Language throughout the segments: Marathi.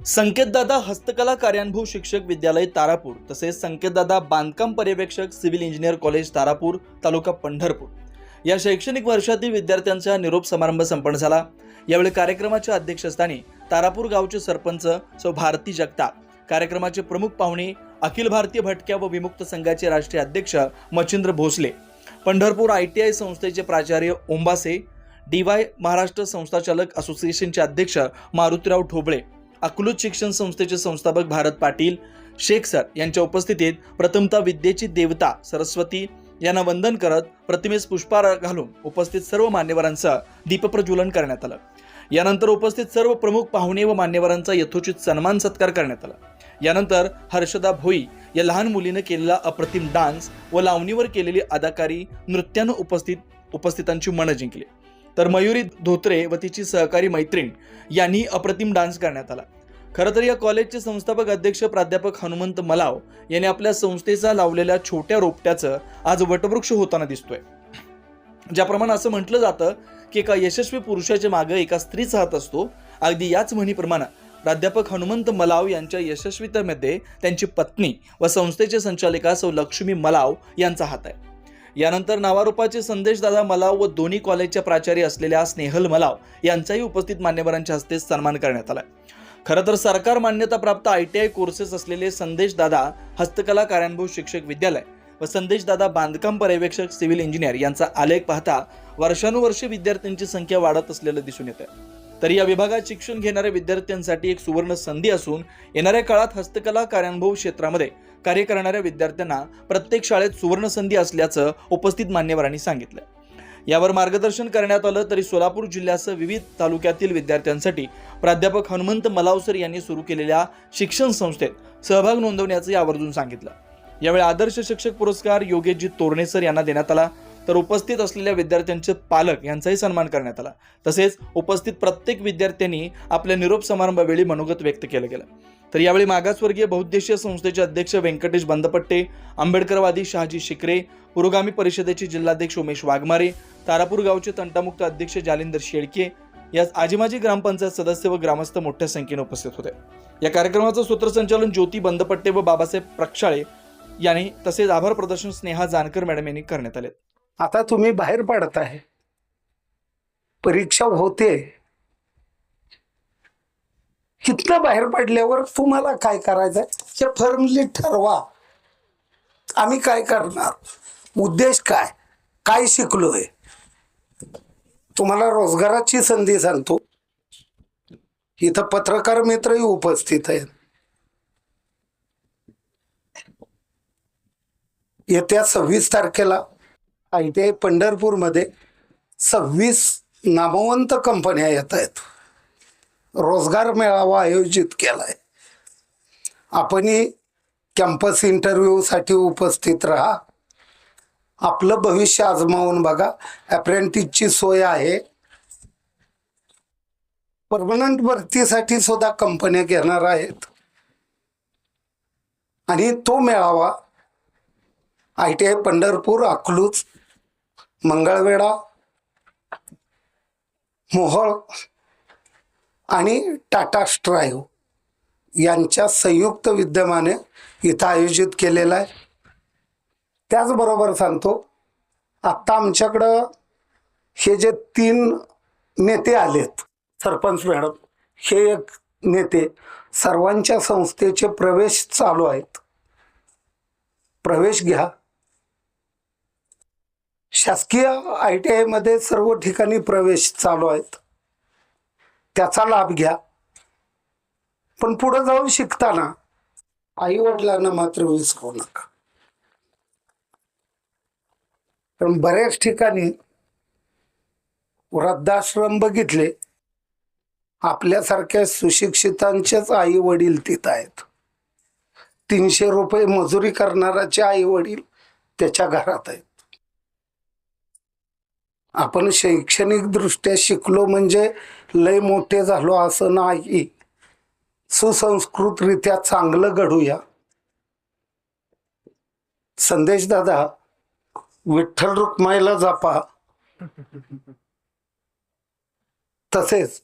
संकेतदादा हस्तकला कार्यानुभव शिक्षक विद्यालय तारापूर तसेच संकेतदादा बांधकाम पर्यवेक्षक civil engineer college Tarapur taluka Pandharpur. या शैक्षणिक वर्षातील विद्यार्थ्यांचा निरोप समारंभ संपन्न झाला. यावेळी कार्यक्रमाच्या अध्यक्षस्थानी तारापूर गावचे सरपंच सौ भारती जगताप कार्यक्रमाचे प्रमुख पाहुणे अखिल भारतीय भटक्या व विमुक्त संघाचे राष्ट्रीय अध्यक्ष Machhindra Bhosale Pandharpur I T I संस्थेचे प्राचार्य ओंबासे डी वाय महाराष्ट्र संस्थाचालक असोसिएशनचे अध्यक्ष मारुतीराव ठोबळे अकलूज शिक्षण संस्थेचे संस्थापक भारत पाटील शेख सर यांच्या उपस्थितीत प्रथमतः विद्येची देवता सरस्वती यांना वंदन करत प्रतिमेस पुष्पहार घालून उपस्थित सर्व मान्यवरांचं दीपप्रज्वलन करण्यात आलं. यानंतर उपस्थित सर्व प्रमुख पाहुणे व मान्यवरांचा यथोचित सन्मान सत्कार करण्यात आला. यानंतर हर्षदा भोई या लहान मुलीनं केलेला अप्रतिम डान्स व लावणीवर केलेली अदाकारी नृत्यानं उपस्थित उपस्थितांची मनं जिंकली. तर मयुरी धोत्रे व तिची सहकारी मैत्रीण यांनी अप्रतिम डान्स करण्यात आला. खरं तर या कॉलेजचे संस्थापक अध्यक्ष प्राध्यापक हनुमंत मलाव यांनी आपल्या संस्थेचा लावलेल्या छोट्या रोपट्याचं आज वटवृक्ष होताना दिसतोय. ज्याप्रमाणे असं म्हटलं जातं की एका यशस्वी पुरुषाच्या मागे एका स्त्रीचा हात असतो अगदी याच म्हणीप्रमाणे प्राध्यापक हनुमंत मलाव यांच्या यशस्वीतेमध्ये त्यांची पत्नी व संस्थेचे संचालिका सौ लक्ष्मी मलाव यांचा हात आहे. यानंतर नावारूपाचे संदेशदादा मलाव व दोन्ही कॉलेजच्या प्राचार्य असलेल्या स्नेहल मलाव यांचाही उपस्थित मान्यवरांच्या हस्ते सन्मान करण्यात आला. खरं तर सरकार मान्यताप्राप्त आय टी आय कोर्सेस असलेले संदेश दादा हस्तकला कार्यानुभव शिक्षक विद्यालय व संदेशदादा बांधकाम पर्यवेक्षक सिव्हिल इंजिनियर यांचा आलेख पाहता वर्षानुवर्षे विद्यार्थ्यांची संख्या वाढत असलेलं दिसून येतं तर या विभागात शिक्षण घेणाऱ्या विद्यार्थ्यांसाठी एक सुवर्ण संधी असून येणाऱ्या काळात हस्तकला कार्यानुभव क्षेत्रामध्ये कार्य करणाऱ्या विद्यार्थ्यांना प्रत्येक शाळेत सुवर्ण संधी असल्याचं उपस्थित मान्यवरांनी सांगितलं. यावर मार्गदर्शन करण्यात आलं तरी सोलापूर जिल्ह्यासह विविध तालुक्यातील विद्यार्थ्यांसाठी प्राध्यापक हनुमंत मलावसर यांनी सुरू केलेल्या शिक्षण संस्थेत सहभाग नोंदवण्याचं आवर्जून सांगितलं. यावेळी आदर्श शिक्षक पुरस्कार योगेशजी तोरणेसर यांना देण्यात आला. तर उपस्थित असलेल्या विद्यार्थ्यांचे पालक यांचाही सन्मान करण्यात आला. तसेच उपस्थित प्रत्येक विद्यार्थ्यांनी आपल्या निरोप समारंभावेळी मनोगत व्यक्त केलं गेलं. तर यावेळी मागासवर्गीय बहुद्देशीय संस्थेचे अध्यक्ष व्यंकटेश बंदपट्टे आंबेडकरवादी शहाजी शिकरे पुरोगामी परिषदेचे जिल्हाध्यक्ष उमेश वाघमारे तारापूर गावचे तंटामुक्त अध्यक्ष जालिंदर शेळके याच आजीमाजी ग्रामपंचायत सदस्य व ग्रामस्थ मोठ्या संख्येने उपस्थित होते. या कार्यक्रमाचं सूत्रसंचालन ज्योती बंदपट्टे व बाबासाहेब प्रक्षाळे यांनी तसेच आभार प्रदर्शन स्नेहा जानकर मॅडम यांनी करण्यात आले आता तुम्ही बाहेर पडत आहे परीक्षा होते. इथनं बाहेर पडल्यावर तुम्हाला काय करायचंय? हे फर्मली ठरवा. आम्ही काय करणार? उद्देश काय? काय शिकलोय? तुम्हाला रोजगाराची संधी सांगतो. इथं पत्रकार मित्रही उपस्थित आहेत. येत्या सव्वीस तारखेला आय टी आय पंढरपूरमध्ये सव्वीस नामवंत कंपन्या येत आहेत. रोजगार मेळावा आयोजित केला आहे आपणही कॅम्पस इंटरव्ह्यूसाठी उपस्थित राहा. आपलं भविष्य आजमावून बघा. अप्रेंटिसची सोय आहे. परमनंट भरतीसाठी सुद्धा कंपन्या घेणार आहेत. आणि तो मेळावा I T I Pandharpur Akluj Mangalvedha Mohol आणि टाटा स्ट्राईव्ह यांच्या संयुक्त विद्यमाने इथं आयोजित केलेला आहे. त्याचबरोबर सांगतो आत्ता आमच्याकडं हे जे तीन नेते आलेत सरपंच मॅडम हे एक नेते सर्वांच्या संस्थेचे प्रवेश चालू आहेत. प्रवेश घ्या. शासकीय आय टी आयमध्ये सर्व ठिकाणी प्रवेश चालू आहेत. त्याचा लाभ घ्या. पण पुढे जाऊन शिकताना आई वडिलांना मात्र विसरू नका. पण बऱ्याच ठिकाणी वृद्धाश्रम बघितले आपल्यासारख्या सुशिक्षितांचेच आई वडील तिथं आहेत. तीनशे रुपये मजुरी करणाराचे आई वडील त्याच्या घरात आहेत. आपण शैक्षणिक दृष्ट्या शिकलो म्हणजे लय मोठे झालो असं नाही. सुसंस्कृतरित्या चांगलं घडूया. संदेश दादा विठ्ठल रुक्माईला जापा. तसेच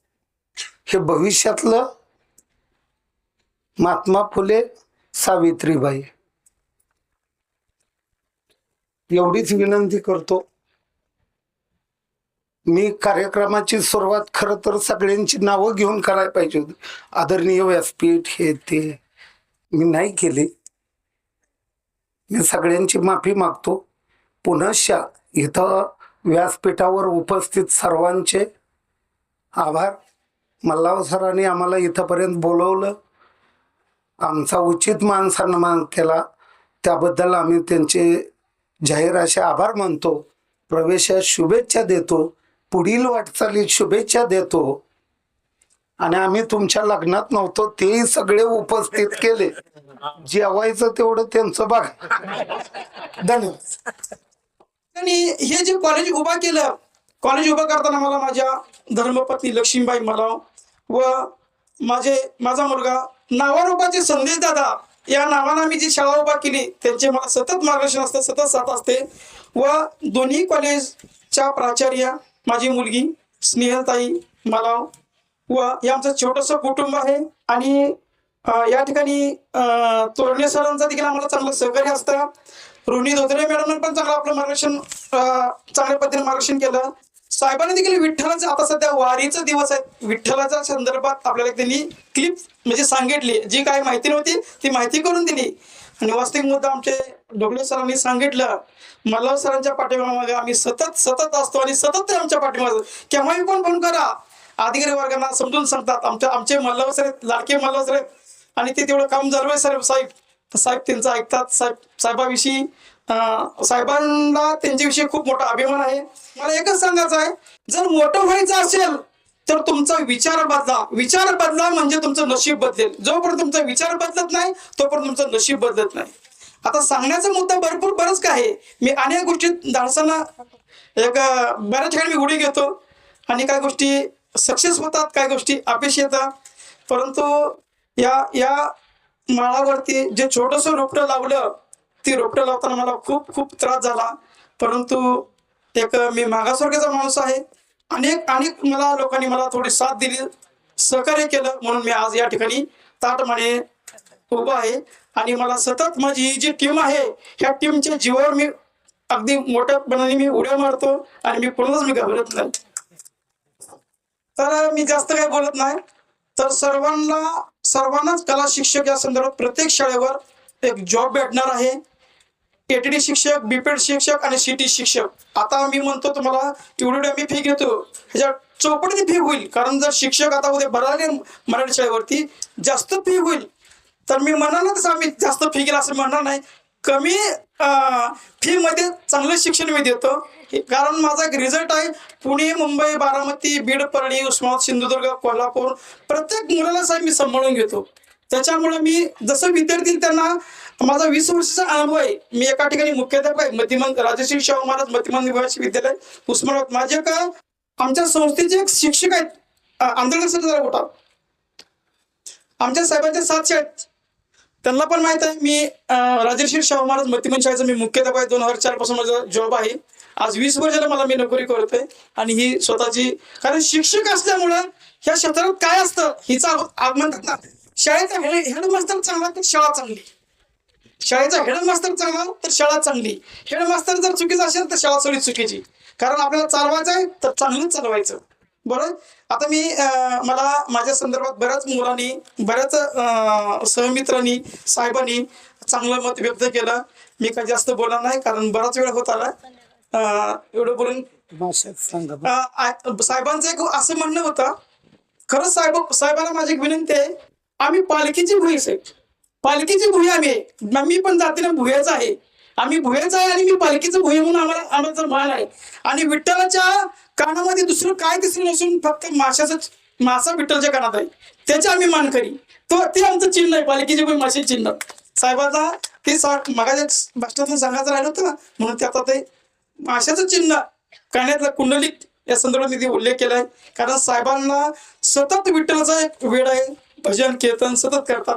हे भविष्यातलं महात्मा फुले सावित्रीबाई. एवढीच विनंती करतो. मी कार्यक्रमाची सुरुवात खरं तर सगळ्यांची नावं घेऊन करायला पाहिजे होती. आदरणीय व्यासपीठ हे ते मी नाही केले. मी सगळ्यांची माफी मागतो. पुनश्च इथं व्यासपीठावर उपस्थित सर्वांचे आभार. मल्लाव सरांनी आम्हाला इथंपर्यंत बोलवलं. आमचा उचित मान सन्मान केला. त्याबद्दल आम्ही त्यांचे जाहीर असे आभार मानतो. प्रवेशात शुभेच्छा देतो. पुढील वाटचालीत शुभेच्छा देतो. आणि आम्ही तुमच्या लग्नात नव्हतो तेही सगळे उपस्थित केले. जेवायचं तेवढं त्यांचं बघा. धन्यवाद. आणि हे जे कॉलेज उभा केलं कॉलेज उभं करताना मला माझ्या धर्मपत्नी लक्ष्मीबाई मला व माझे माझा मुलगा नावारूपाचे संदेश दादा या नावानं आम्ही जी शाळा उभा केली त्यांचे मला सतत मार्गदर्शन असतं सतत साथ असते. व दोन्ही कॉलेजच्या प्राचार्य माझी मुलगी स्नेहलताई मला व हे आमचं छोटंसं कुटुंब आहे आणि या ठिकाणी तोरणे सरांचा देखील आम्हाला चांगलं सहकार्य असतं. रोहिणी धोत्रे मॅडमने पण चांगलं आपलं मार्गदर्शन चांगल्या पद्धतीने मार्गदर्शन केलं. साहेबांनी देखील विठ्ठलाचं आता सध्या वारीचा दिवस आहे. विठ्ठलाच्या संदर्भात आपल्याला त्यांनी क्लिप म्हणजे सांगितली. जी काही माहिती नव्हती ती माहिती करून दिली. आणि वास्तविक मुद्दा आमचे ढोबळे सरांनी सांगितलं. मल्हार सरांच्या पाठीमागे आम्ही सतत सतत असतो आणि सतत ते आमच्या पाठीमागे. केव्हाही पण फोन करा. अधिकारी वर्गांना समजून सांगतात. आमच्या आमचे मल्हार सर आहेत लाडके मल्हार सर आहेत. आणि ते तेवढं काम झालं साहेब साहेब. साहेब त्यांचं ऐकतात. साहेब साहेबाविषयी साहेबांना त्यांच्याविषयी खूप मोठा अभिमान आहे. मला एकच सांगायचं आहे. जर मोठं व्हायचं असेल तर तुमचा विचार बदला. विचार बदला म्हणजे तुमचं नशीब बदलेल. जोपर्यंत तुमचा विचार बदलत नाही तोपर्यंत तुमचं नशीब बदलत नाही. आता सांगण्याचा मुद्दा भरपूर बरंच काय आहे. मी अनेक गोष्टी धाडसाना एक बऱ्याच ठिकाणी मी उडी घेतो. आणि काही गोष्टी सक्सेस होतात काही गोष्टी अपेक्ष येतात. परंतु या या माळावरती जे छोटंसं रोपटं लावलं ती रोपटं लावताना मला खूप खूप त्रास झाला. परंतु एक मी मागासवर्गाचा माणूस आहे. अनेक अनेक मला लोकांनी मला थोडी साथ दिली सहकार्य केलं म्हणून मी आज या ठिकाणी ताटमाने उभा आहे. आणि मला सतत माझी ही जी टीम आहे ह्या टीमच्या जीवावर मी अगदी मोठ्यापणाने मी उड्या मारतो आणि मी कोणालाच मी घाबरत नाही. तर मी जास्त काही बोलत नाही. तर सर्वांना सर्वांनाच कला शिक्षक या संदर्भात प्रत्येक शाळेवर एक जॉब भेटणार आहे. एटीडी शिक्षक बीपेड शिक्षक आणि सिटी शिक्षक. आता मी म्हणतो तुम्हाला एवढी मी फी घेतो. ह्याच्या चौपटीने फी होईल. कारण जर शिक्षक आता उद्या भराले मराठी शाळेवरती जास्त फी होईल. तर मी म्हणणार ना तसं आम्ही जास्त फी गेला असं म्हणणार नाही. कमी फी मध्ये चांगलं शिक्षण मी देतो. कारण माझा एक रिझल्ट आहे. पुणे मुंबई बारामती बीड परळी उस्मानाबाद सिंधुदुर्ग कोल्हापूर प्रत्येक मुलाला साहेब मी सांभाळून घेतो. त्याच्यामुळे मी जसं विद्यार्थी त्यांना माझा वीस वर्षाचा अनुभव आहे मी एका ठिकाणी मुख्याध्यापक आहे मतिमंत राजश्री शाहू महाराज मतिमंत निवासी विद्यालय उस्मानाबाद. माझे का आमच्या संस्थेचे एक शिक्षक आहेत अं, होता. मोठा आमच्या साहेबांच्या सातशे आहेत. त्यांना पण माहीत आहे मी राजर्षी शाहू महाराज मतिमन शाळेचा मी मुख्याध्यापक आहे. दोन हजार चारपासून माझा जॉब आहे. आज वीस वर्षाला मला मी नोकरी करतोय आणि ही स्वतःची कारण शिक्षक असल्यामुळं ह्या क्षेत्रात काय असतं हिचा आगमन म्हणतात ना शाळेचा हेड हेडमास्तर चांगला तर शाळा चांगली. शाळेचा हेडमास्तर चांगला तर शाळा चांगली. हेडमास्तर जर चुकीचा असेल तर शाळा सगळी चुकीची. कारण आपल्याला चालवायचं आहे तर चांगलं चालवायचं. बरं? आता मी मला माझ्या संदर्भात बऱ्याच मुलांनी बऱ्याच सहमित्रांनी साहेबांनी चांगलं मत व्यक्त केलं. मी काही जास्त बोलणार नाही कारण बराच वेळ होत आला. एवढं बोलून. साहेबांचं एक असं म्हणणं होतं. खरंच साहेब साहेबांना माझी एक विनंती आहे. आम्ही पालखीची भुई साहेब पालखीची भुई आम्ही आहे. मी पण जातीने भुयाचा आहे. आम्ही भुयाचा आहे आणि मी पालखीचं भुई म्हणून आम्हाला आम्हाला मान आहे. आणि विठ्ठलाच्या कानामध्ये दुसरं काय दिसलं नसून फक्त माशाचं मासा विठ्ठलच्या कानात आहे. त्याचे आम्ही मान करी. तो ते आमचं चिन्ह आहे. पालखीची भुई मासे चिन्ह. साहेबांना ते मगाच्या भाषणातून सांगायचं राहिलं होतं ना म्हणून ते आता ते माशाचं चिन्ह काण्यातलं कुंडलिक या संदर्भात तिथे उल्लेख केलाय. कारण साहेबांना सतत विठ्ठलाचा एक वेळ आहे. भजन कीर्तन सतत करतात.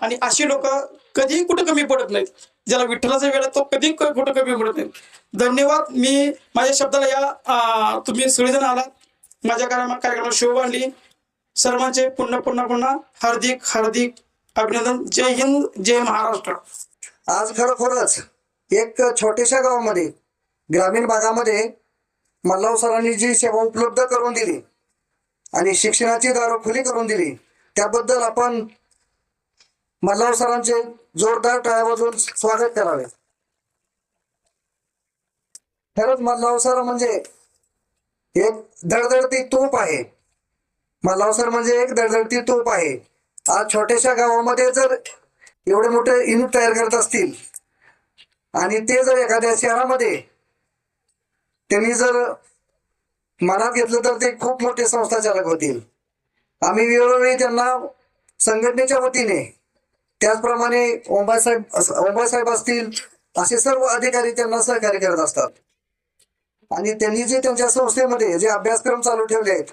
आणि अशी लोक कधीही कुठं कमी पडत नाहीत. ज्याला विठ्ठलाचा वेळ तो कधीही कुठं कमी पडत नाही धन्यवाद. मी माझ्या शब्दाला या तुम्ही सगळेजण आलात. माझ्या कार्यक्रम कार्यक्रमात शोभ आणली. सर्वांचे पुन्हा पुन्हा पुन्हा हार्दिक हार्दिक अभिनंदन. जय हिंद जय महाराष्ट्र. आज खरोखरच एक छोट्याशा गावामध्ये ग्रामीण भागामध्ये मल्हाव सरांनी जी सेवा उपलब्ध करून दिली आणि शिक्षणाची दारं खुली करून दिली त्याबद्दल आपण मल्हाव सरांचे जोरदार टाळ्या वाजवून स्वागत करावे. खरंच मल्हाव सर म्हणजे एक धडधडती तोप आहे. मल्हाव सर म्हणजे एक दळदळती तोप आहे. आज छोट्याशा गावामध्ये जर एवढे मोठे युनिट तयार करत असतील आणि ते जर एखाद्या शहरामध्ये त्यांनी जर मनात घेतलं तर ते खूप मोठे संस्था चालक होतील. आम्ही वेळोवेळी त्यांना संघटनेच्या वतीने त्याचप्रमाणे ओंबासाहेब ओंबासाहेब असतील असे सर्व अधिकारी त्यांना सहकार्य करत असतात. आणि त्यांनी जे त्यांच्या संस्थेमध्ये जे अभ्यासक्रम चालू ठेवले आहेत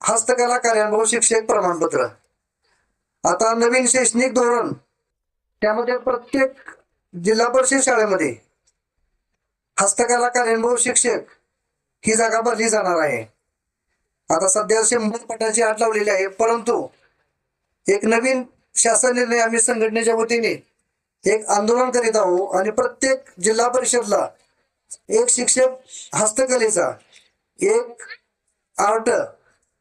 हस्तकला कार्यानुभव शिक्षक प्रमाणपत्र. आता नवीन शैक्षणिक धोरण त्यामध्ये प्रत्येक जिल्हा परिषद शाळेमध्ये हस्तकला कार्यानुभव शिक्षक ही जागा भरली जाणार आहे. आता सध्या शंभर पटाची आठ लावलेली आहे परंतु एक नवीन शासन निर्णय आम्ही संघटनेच्या वतीने एक आंदोलन करीत आहोत आणि प्रत्येक जिल्हा परिषदला एक शिक्षक हस्तकलेचा एक आर्ट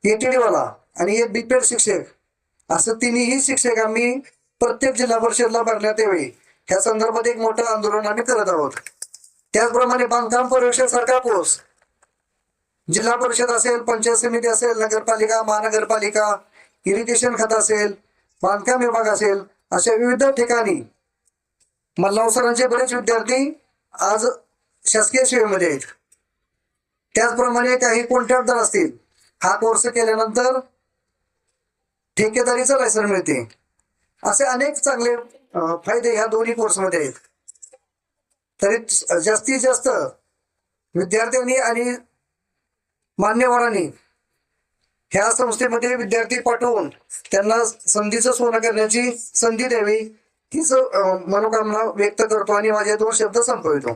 एटीडी वाला आणि एक बीपेड शिक्षक असं तिन्ही शिक्षक आम्ही प्रत्येक जिल्हा परिषदला भरण्यात यावे. ह्या संदर्भात एक मोठं आंदोलन आम्ही करत आहोत. त्याचप्रमाणे बांधकाम पर्यवेक्षक सरकार कोर्स जिल्हा परिषद असेल पंचायत समिती असेल नगरपालिका महानगरपालिका इरिगेशन खात असेल बांधकाम विभाग असेल अशा विविध ठिकाणी मल्हाव सरांचे बरेच विद्यार्थी आज शासकीय सेवेमध्ये आहेत. त्याचप्रमाणे काही कॉन्ट्रॅक्टर असतील. हा कोर्स केल्यानंतर ठेकेदारीचं लायसन मिळते. असे अनेक चांगले फायदे ह्या दोन्ही कोर्समध्ये आहेत. तरी जास्तीत जास्त विद्यार्थ्यांनी आणि मान्यवरांनी ह्या संस्थेमध्ये विद्यार्थी पाठवून त्यांना संधीचं सोनं करण्याची संधी द्यावी हीच मनोकामना व्यक्त करतो आणि माझे दोन शब्द संपवितो.